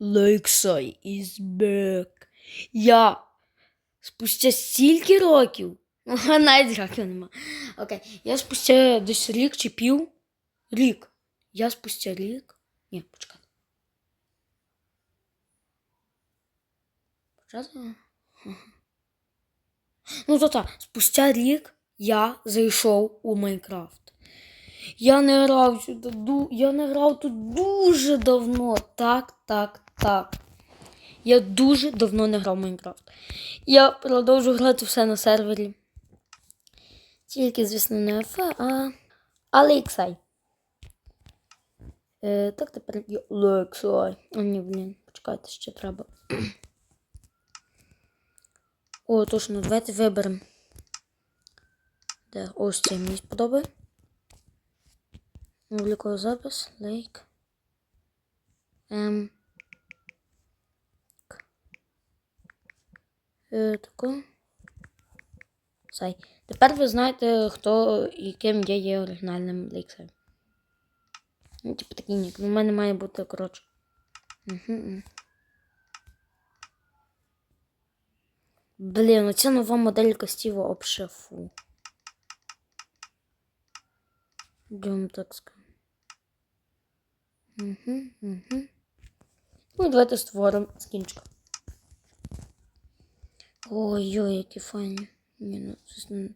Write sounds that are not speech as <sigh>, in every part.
Lakeside is back. Я спустя стільки років. <laughs> Ага, навіть років нема. Окей. Я спустя десь рік чи пів. Рік. Я спустя рік. Ні, почекай. Почати? Ну то так, спустя рік я зайшов у Майнкрафт. Я не грав сюди, я не грав тут дуже давно. Так, так, так. Я дуже давно не грав в Майнкрафт. Я продовжу грати все на сервері. Тільки, звісно, не АФ, а. Але Іксай. Е, так тепер я Лексай. О, ні, блін, почекайте, ще треба. О, точно, давайте виберемо. Де ось це мені сподобає. Обліковий запис, лейк. Ем. К. Е, тако. Сай. Тепер ви знаєте, хто і ким я є оригінальним лейксем. Ну, типу такий нік. Ну, в мене має бути, коротше. Угу. Блін, оця нова моделька Стіва обшефу. Йдем так скажемо. Угу, угу. Ну, давайте створимо скінчик. Ой-ой, які файні. Ні, ну, звісно.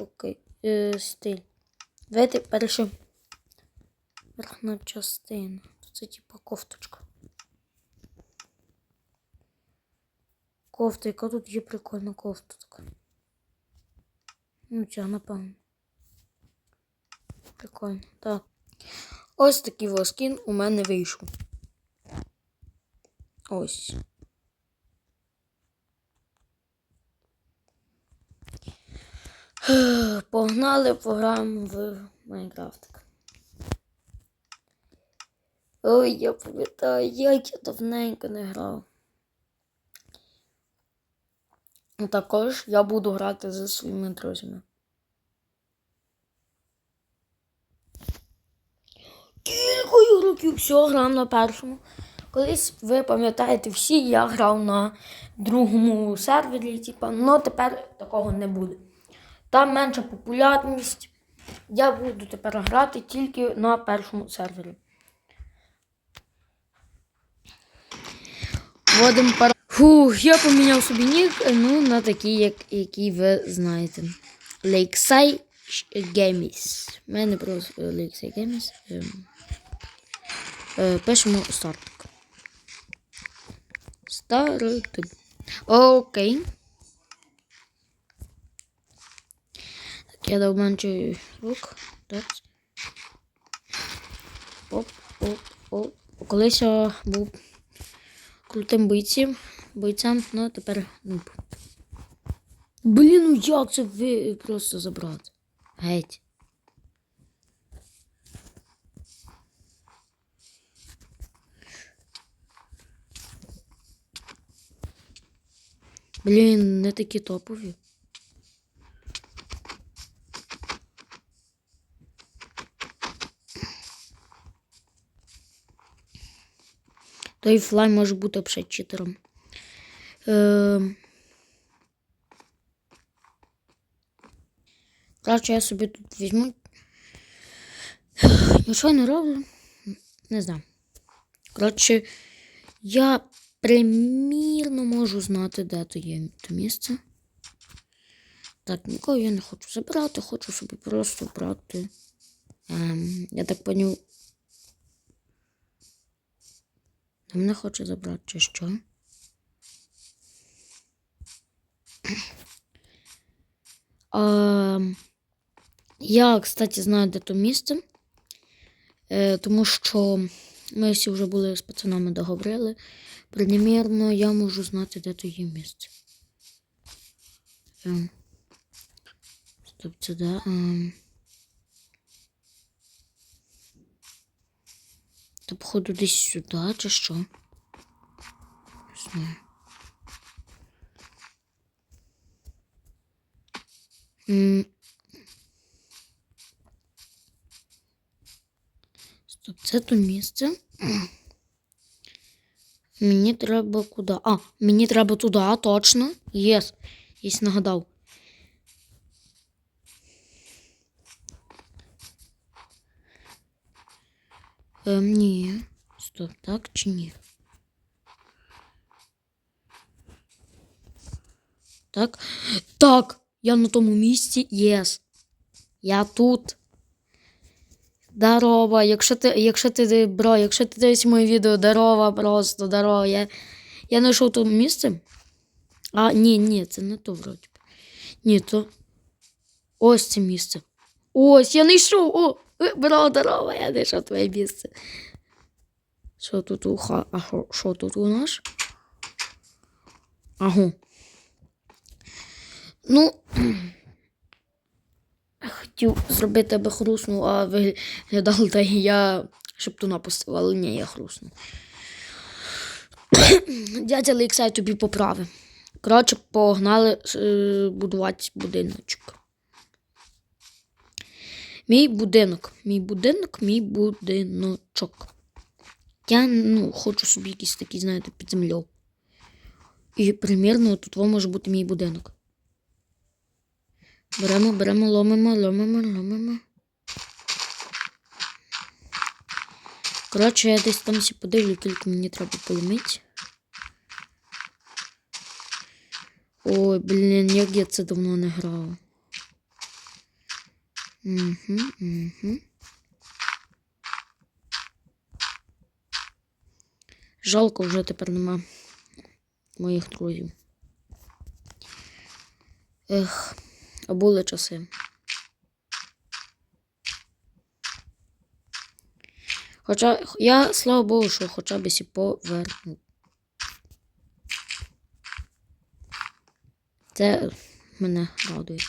Окей. Е, стиль. Давайте перше. Верхня частина. Це типа кофточка. Кофта, яка тут є прикольна кофта така. Ну, ця, напевно. Прикольно. Так. Ось такий воскін у мене вийшов. Ось. <sighs> Погнали пограємо в Майнкрафт. Ой, я пам'ятаю, як я давненько не грав. Також я буду грати зі своїми друзями. Кількою років все грав на першому. Колись ви пам'ятаєте всі, я грав на другому сервері, типа, але тепер такого не буде. Там менша популярність. Я буду тепер грати тільки на першому сервері. Вводимо пар... Фух, я поміняв собі нік, ну, на такий, як, який ви знаєте. Lakeside Games. У мене просто Lakeside Games. Ем. Е, пишемо стартик. Стартик. Окей. Я дообманчую рук. Так. Оп, оп, оп. Колись я був крутим бойцем, бойцем, ну тепер нуб. Блін, ну як це ви просто забрати? Геть. Блін, не такі топові. Той флай може бути взагалі читером. Е... Коротше, я собі тут візьму. <sighs> Нічого не роблю. Не знаю. Коротше, я примірно можу знати, де то є то місце. Так, нікого я не хочу забирати, хочу собі просто брати. Ем, я так поняв. Мене хоче забрати, чи що? А, я, кстати, знаю, де то місце, е, тому що ми всі вже були з пацанами договорили. Примірно я можу знати, де то є місце. Е, Стоп, це де? Та, походу, десь сюди, чи що? Не знаю. Стоп, це то місце. Мені треба куди? А, мені треба туди, точно. Єс. Єс нагадав. Ем, ні. Стоп, так чи ні? Так. Так, я на тому місці. Єс. Я тут. Здорово, якщо ти, якщо ти, бро, якщо ти дивишся моє відео, здорово, просто здорово. Я, я знайшов то місце. А, ні, ні, це не то вроді. Ні, то. Ось це місце. Ось, я знайшов. О, бро, здорово, я знайшов твоє місце. Що тут у ха... А що, тут у нас? Ага. Ну. <clears throat> Хотів зробити, аби хруснув, а виглядало та я шептуна пустила, але ні, я хрусну. <clears throat> Дядя Лексай тобі поправив. Коротше, погнали е, будувати будиночок. Мій будинок. Мій будинок, мій будиночок. Я ну, хочу собі якийсь такий, знаєте, під землю. І примірно тут може бути мій будинок. Беремо, беремо, ломимо, ломимо, ломимо. Коротше, я десь там всі подивлю, кілька мені треба поломити. Ой, блін, як я це давно не грав. Угу. Жалко, вже тепер нема моїх друзів. Ех, а були часи. Хоча я, слава Богу, що хоча б сі повернув. Це мене радує.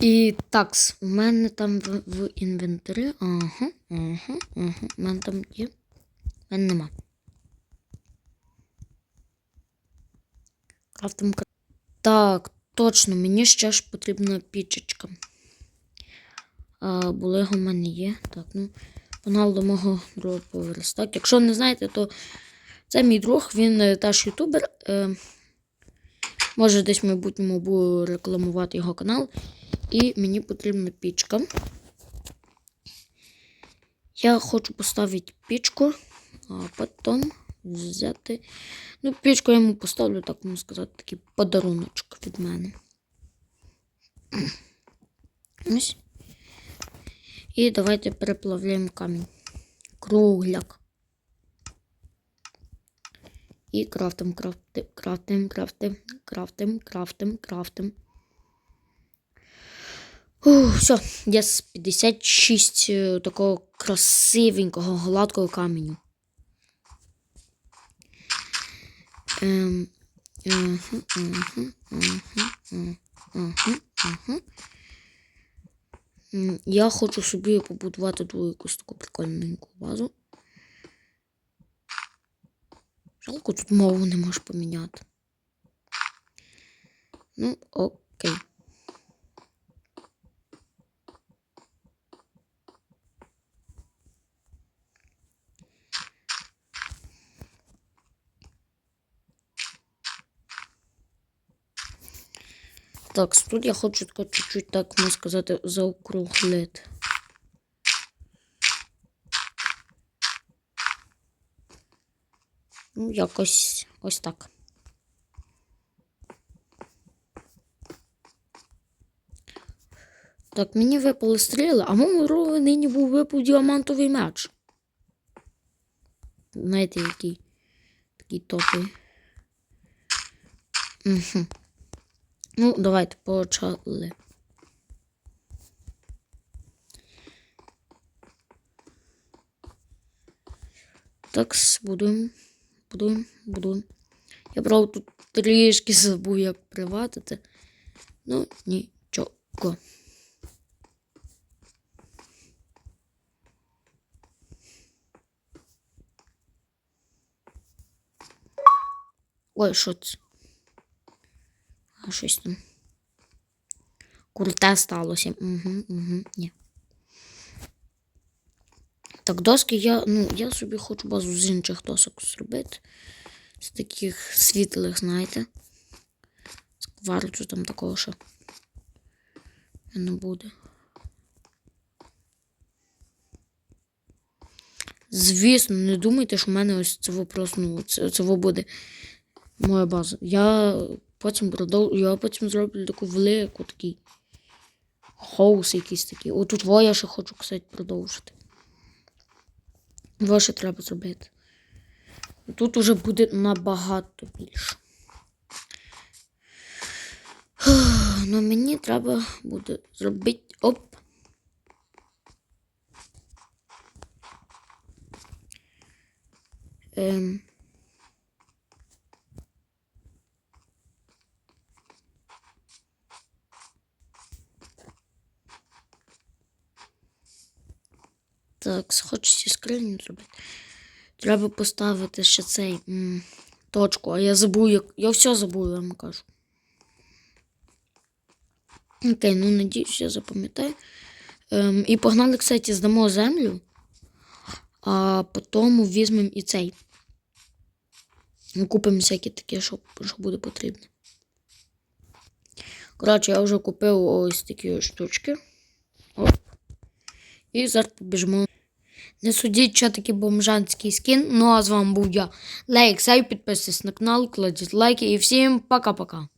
І такс, у мене там в, в інвентарі. Ага, ага, ага. У мене там є. У мене нема. Крафтим кра- Так, точно, мені ще ж потрібна пічечка. А, булего в мене є. Так, ну, погнали до мого другого поверсу. Так, якщо не знаєте, то це мій друг, він е, теж ютубер. Е, може, десь в майбутньому буду рекламувати його канал. І мені потрібна пічка. Я хочу поставити пічку, а потім взяти. Ну, пічку я йому поставлю, так можна сказати, такий подаруночок від мене. <clears throat> Ось. І давайте переплавляємо камінь. Кругляк. І крафтим, крафтим, крафтим, крафтим, крафтим, крафтим, крафтим. Ух, все, є 56 е, такого красивенького, гладкого каменю. Я хочу собі побудувати ту якусь таку прикольненьку базу. Жалко, тут мову не можеш поміняти. Ну, окей. Так, тут я хочу чуть-чуть, так можна сказати, заокруглити. Ну, якось ось так. Так, мені випали стріли, а моєму другу нині був випав діамантовий меч. Знаєте, який такий топий. Ну, давайте почали. Так, будуємо, будуємо, будуємо. Я брав тут трішки забув, як приватити. Ну, нічого. Ой, що це? А щось там. Круте сталося. Угу, угу, ні. Так, доски я, ну, я собі хочу базу з інших досок зробити. З таких світлих, знаєте. З кварцу там такого ще не буде. Звісно, не думайте, що в мене ось це вопрос, ну, це, це буде моя база. Я потім продов... я потім зроблю таку велику такий хоус якийсь такий. Отут во я ще хочу, кстати, продовжити. Во ще треба зробити. Тут уже буде набагато більше. <sighs> Ну мені треба буде зробити. Оп. Ем. Так, хочеться скриню зробити. Треба поставити ще цей м, точку, а я забув, як. Я все забув, я вам кажу. Окей, ну надіюсь, я запам'ятаю. Ем, і погнали, кстати, здамо землю, а потім візьмемо і цей. Купимо всякі такі, що, що буде потрібно. Коротше, я вже купив ось такі штучки. Оп. І зараз побіжимо. Не судіть, що таке бомжанський скін. Ну а з вами був я. Лайк, сай, підписуйтесь на канал, кладіть лайки і всім пока-пока.